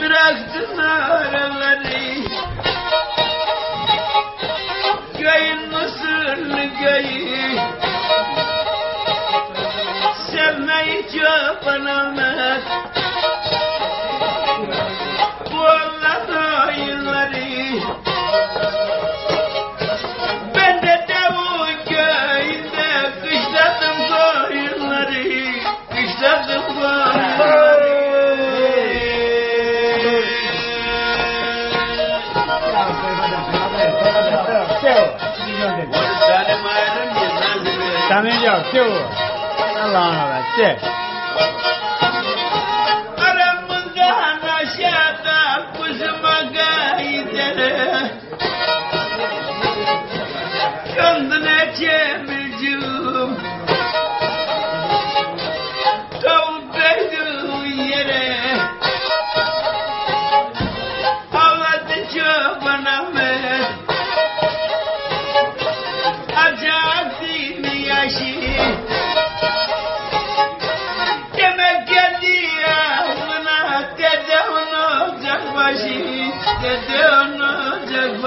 bıraktın araları Göğün mısırlı göğü. Sevmeyi çok anamaz Amin jo tu. Allah la che. Are mun ga na shata kuz maga idere. Kandne che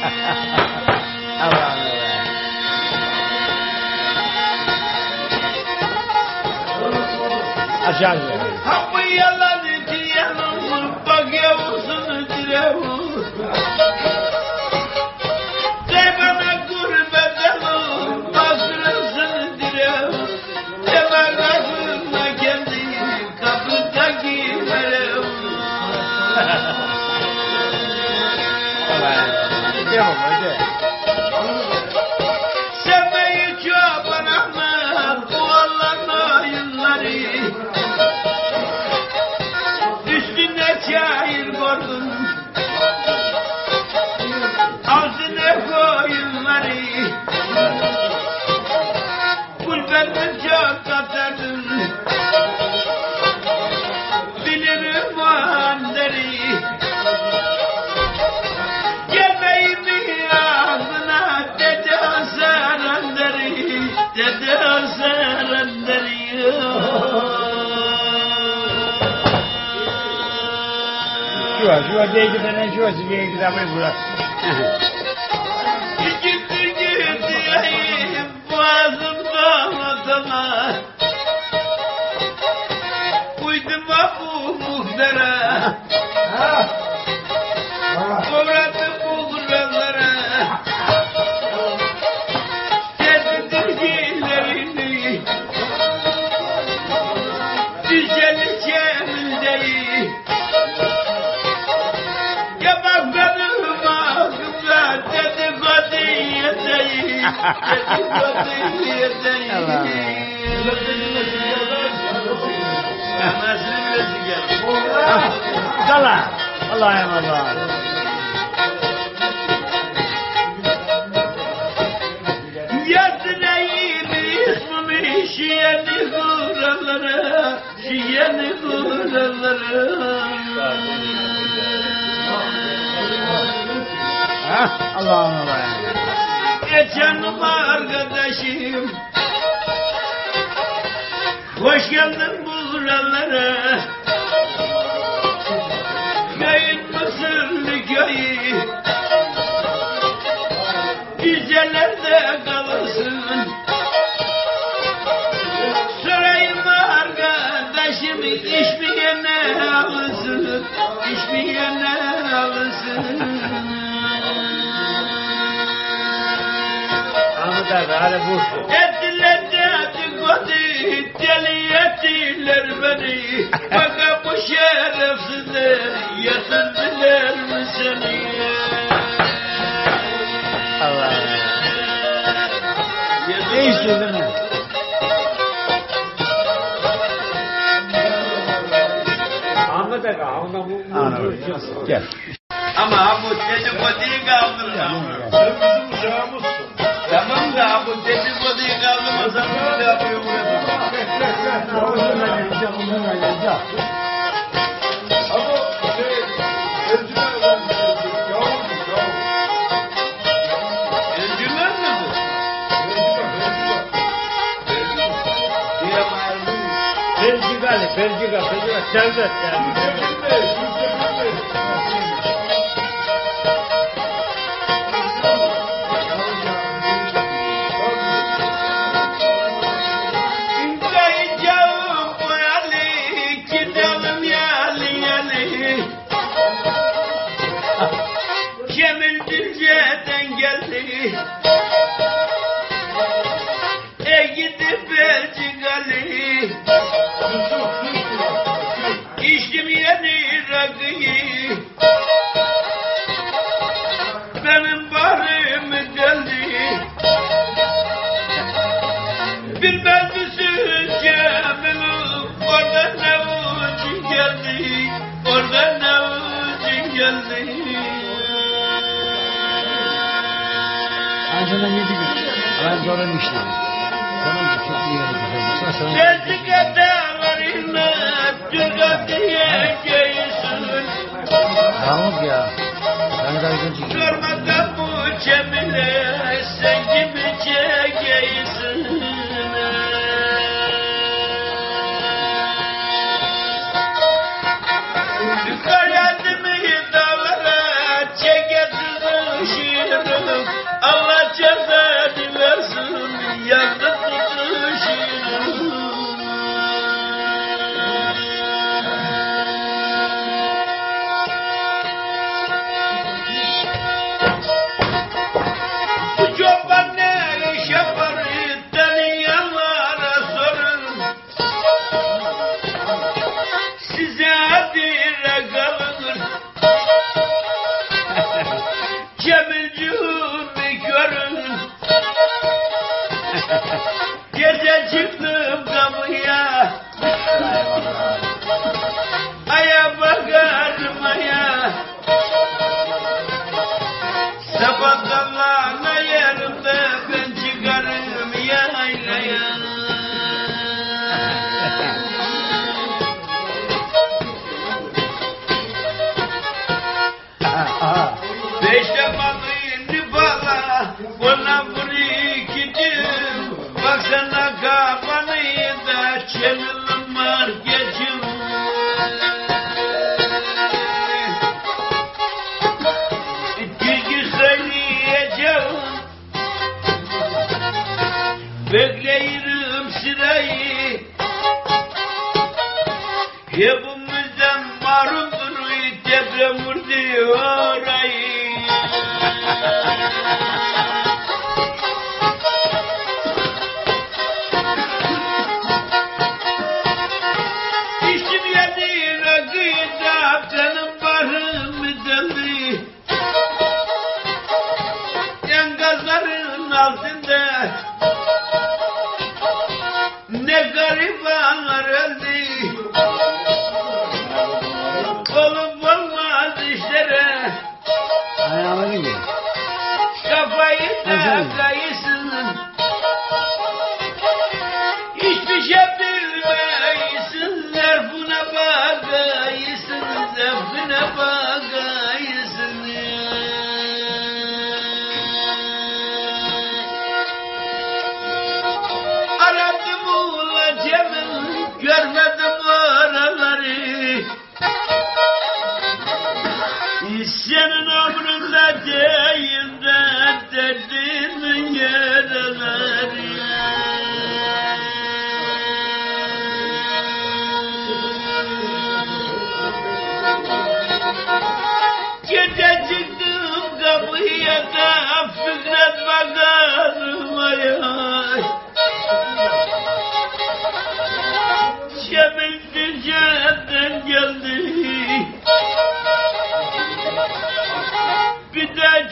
Ah, A Jaja. cambiamos. تدازل الدنيا شو شو ديك انا شو سبيك ذا ما يقول جبت جبت يا بوازم دار تمام ويد ما بو مقدره Kala. Allah'a emanet olun. Şiyeni kuralara, şiyeni kuralara. Allah Allah. Evet canım arkadaşım. Hoş geldin bu zürellere. Hadi vur. Edilecek godi deliyetirler beni. Baka bu şerefsizler yatırdılar mı seni? Allah Allah. Ne işledin mi? Ahmet Aga, ona bu... Gel. Ama bu dedikoduyu kaldırın. Bizim uşağımız Tamam da bu dedikoduyu kaldırmasan ne yapıyor burada? Ama şey, Ercümen adam yavrum, yavrum. Encümen mi bu? Ercümen, Ercümen. Diyemezdim. Belçikalı, Belçika, Belçika, Servet yani. Türkçe rakıyı. Benim barım deldi. Bilmez misin Cemil'im Orada ne ucun geldi Orada ne ucun geldi Ağzından yedi gün. Ben zorun işte. Tamam mı? Çok iyi oldu. Baksana sana. Sezgide varına Türk'e diyeceksin Yağmur ya. De güzel çekiyorum. Sormadan bu Cemil'e Sen give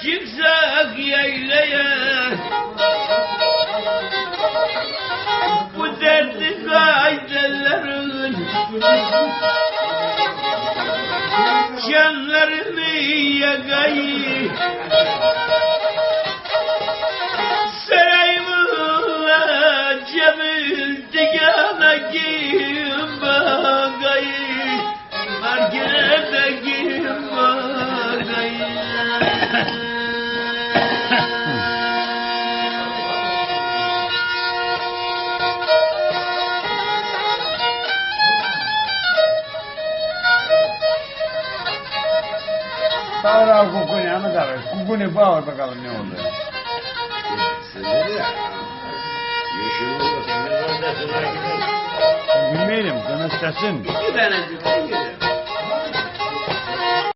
çıksak yaylaya Bu derdi kaydelerin dikenlerini yakayım Bağır al kukuni Ahmet abi. Kukuni bağır bakalım ne oldu. Bilmeyelim. Sana sesin. İki tanecik, iki tane.